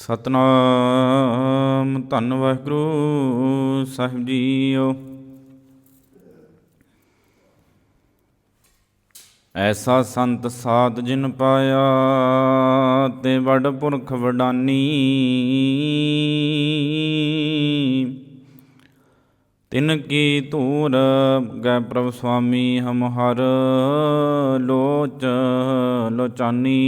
ਸਤਨਾਮ, ਧੰਨ ਵਾਹਿਗੁਰੂ ਸਾਹਿਬ ਜੀਓ। ਐਸਾ ਸੰਤ ਸਾਧ ਜਿਨ ਪਾਇਆ ਤੇ ਵਡ ਪੁਰਖ ਵਡਾਨੀ। ਤਿਨ ਕੀ ਧੂਰ, ਗੈ ਪ੍ਰਭ ਸੁਆਮੀ ਹਮ ਹਰ ਲੋਚ, ਲੋਚਾਨੀ।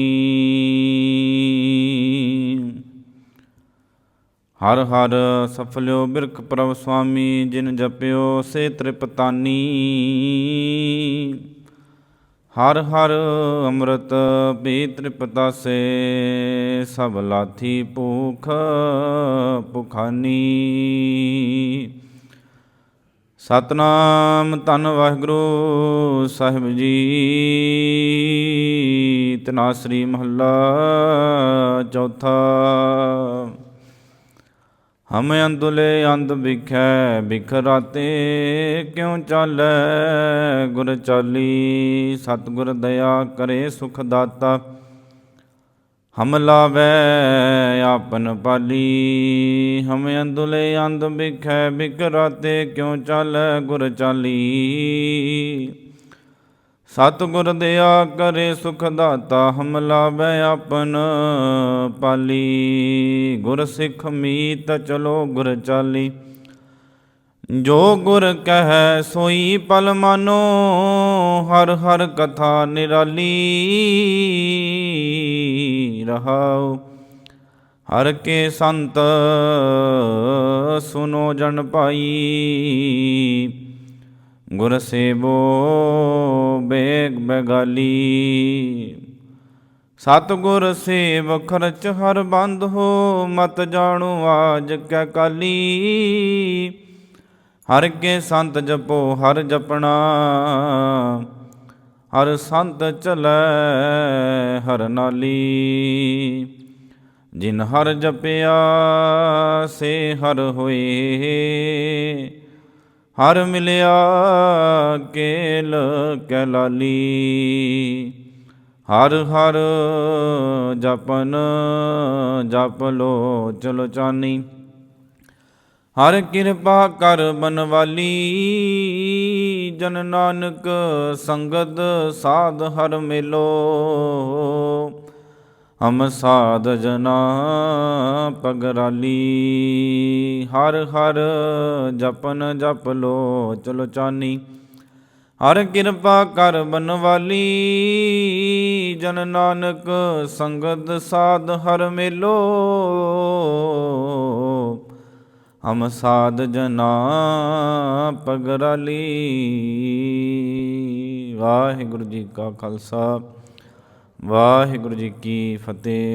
ਹਰ ਹਰ ਸਫਲਿਓ ਬਿਰਖ ਪ੍ਰਭ ਸੁਆਮੀ, ਜਿਨ ਜਪਿਓ ਸੇ ਤ੍ਰਿਪਤਾਨੀ। ਹਰ ਹਰ ਅੰਮ੍ਰਿਤ ਪੀ ਤ੍ਰਿਪਤਾਸੇ ਸਭ ਲਾਥੀ ਭੂਖ ਭੁਖਾਨੀ। ਸਤਨਾਮ ਧੰਨ ਵਾਹਿਗੁਰੂ ਸਾਹਿਬ ਜੀ, ਤਨਾਸਰੀ ਮਹੱਲਾ ਚੌਥਾ। ਹਮ ਅੰਦੁਲੇ ਅੰਦ ਵਿਖੈ ਵਿਖਰਾਤੇ ਕਿਉ ਚਾਲੈ? ਗੁਰ ਚਾਲੀ, ਸਤਿਗੁਰ ਦਇਆ ਕਰੇ ਸੁਖ ਦਾਤਾ। ਹਮ ਲਾਵੈ ਆਪਨ ਪਾਲੀ, ਹਮ ਅੰਦੁਲੇ ਅੰਦ ਵਿਖੈ ਬਿਕਰਾਤੇ ਕਿਉ ਚਾਲੈ? ਗੁਰ ਚਾਲੀ। ਸਤਿਗੁਰ ਦਇਆ ਕਰੇ ਸੁਖ ਦਾਤਾ, ਹਮ ਲਾਵੈ ਆਪਨ ਪਾਲੀ। ਗੁਰ ਸਿੱਖ ਮੀਤ ਚਲੋ ਗੁਰ ਚਾਲੀ। ਜੋ ਗੁਰ ਕਹੈ ਸੋਈ ਪਲ ਮਾਨੋ, ਹਰ ਹਰ ਕਥਾ ਨਿਰਾਲੀ। ਰਹਾਉ, ਹਰ ਕੇ ਸੰਤ ਸੁਨੋ ਜਨ ਪਾਈ। ਗੁਰ ਸੇਵੋ ਬੇਗ ਬਗਾਲੀ। ਸਤਿਗੁਰ ਸੇਵ ਖਰਚ ਹਰ ਬੰਦ ਹੋ, ਮਤ ਜਾਣੂ ਆਜ ਕੈ ਕਾਲੀ। ਹਰ ਕੇ ਸੰਤ ਜਪੋ, ਹਰ ਜਪਣਾ। ਹਰ ਸੰਤ ਚਲੈ ਹਰ ਨਾਲੀ। ਜਿਨ ਹਰ ਜਪਿਆ, ਸੇ ਹਰ ਹੋਏ। ਹਰ ਮਿਲਿਆ ਕੇਲ ਕੈ ਲਾਲੀ ਹਰ ਹਰ ਜਪਨ ਜਪ ਲੋ ਚਲੋ ਚਾਨੀ। ਹਰ ਕਿਰਪਾ ਕਰ ਬਨਵਾਲੀ। ਜਨ ਨਾਨਕ ਸੰਗਤ ਸਾਧ ਹਰ ਮਿਲੋ। ਹਮ ਸਾਧ ਜਨਾ ਪਗਰਾਲੀ। ਹਰ ਹਰ ਜਪਨ ਜਪ ਲੋ, ਚਲੋ ਚਾਨੀ। ਹਰ ਕਿਰਪਾ ਕਰ ਬਨਵਾਲੀ। ਜਨ ਨਾਨਕ ਸੰਗਤ ਸਾਧ ਹਰ ਮੇਲੋ। ਹਮ ਸਾਧ ਜਨਾ ਪਗਰਾਲੀ। ਵਾਹਿਗੁਰੂ ਜੀ ਕਾ ਖਾਲਸਾ। ਵਾਹਿਗੁਰੂ ਜੀ ਕੀ ਫਤਿਹ।